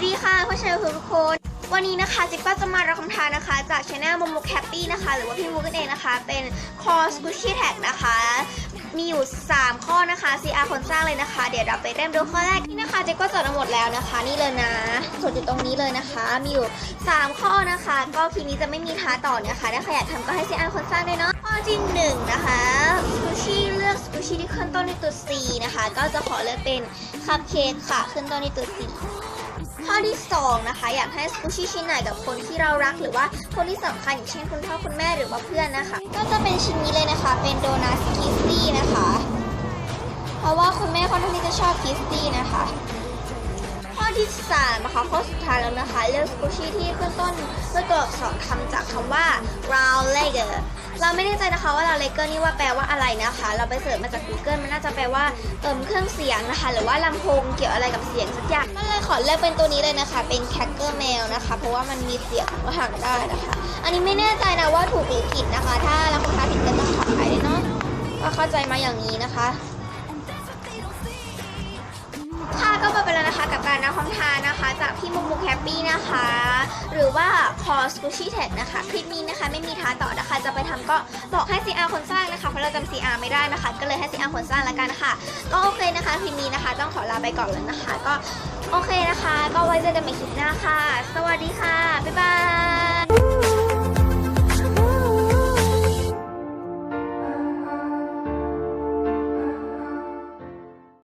สดีค่ะผู้ชายทุกคน วันนี้นะคะจิ๊บก็จะมารับคำทานนะคะ จากช anel โมโมแคปปี้นะคะ หรือว่าพี่มุกนั่นเองนะคะ เป็นคอสกุชชี่แท็กนะคะ มีอยู่ 3 ข้อนะคะ CR คนสร้างเลยนะคะ เดี๋ยวเราไปเริ่มดูข้อแรกนี่นะคะเจ๊ก็จดมาหมดแล้วนะคะ นี่เลยนะจดอยู่ตรงนี้เลยนะคะ มีอยู่ 3 ข้อนะคะ ก็คลิปนี้จะไม่มีท้าต่อนะคะถ้าใครอยากทำก็ให้ CR คนสร้างด้วยเนาะข้อที่หนึ่งนะคะกูชี่เลือกกูชี่ที่ขึ้นต้นด้วยตัว C นะคะ ก็จะขอเลือกเป็นคัพเค้กค่ะขึ้นต้นด้วยตัว C ข้อที่ 2 นะคะ อยากให้สกูชี่ชิ้นไหนกับคนที่เรารักหรือว่าคนที่สำคัญอย่างเช่นคุณพ่อคุณแม่หรือว่าเพื่อนนะคะ ก็จะเป็นชิ้นนี้เลยนะคะ เป็นโดนัทคิสตี้นะคะ เพราะว่าคุณแม่ค่อนข้างที่จะชอบคิสตี้นะคะ ข้อที่3นะคะข้อสุดท้ายแล้วนะคะ เลือกสกูชี่ที่ขึ้นต้นด้วยตัวอักษรคำจากคำว่า round legger เราไม่แน่ใจนะคะว่า round legger นี่ว่าแปลว่าอะไรนะคะ เราไปเสิร์ชมาจาก Google มันน่าจะแปลว่าเติมเครื่องเสียงนะคะ หรือว่าลำโพงเกี่ยวอะไรกับเสียงสักอย่างก็เลยขอเลือกเป็นตัวนี้เลยนะคะ เป็น cracker mail นะคะ เพราะว่ามันมีเสียงก็หักได้นะคะ อันนี้ไม่แน่ใจนะว่าถูกหรือผิดนะคะ ถ้าเราคนท้าผิดก็ต้องขออภัยด้วยเนาะก็เข้าใจมาอย่างนี้นะคะ นะคะ จากพี่มุกมุกแฮปปี้นะคะ หรือว่าคอสกูชี่แท็กนะคะ คลิปนี้นะคะไม่มีท้าต่อนะคะ จะไปทำก็บอกให้ CR คนสร้างนะคะ เพราะเราจำ CR ไม่ได้นะคะ ก็เลยให้ CR คนสร้างแล้วกันค่ะก็โอเคนะคะคลิปนี้นะคะ ต้องขอลาไปก่อนแล้วนะคะ ก็โอเคนะคะ ก็ไว้เจอกันใหม่คลิปหน้าค่ะ สวัสดีค่ะ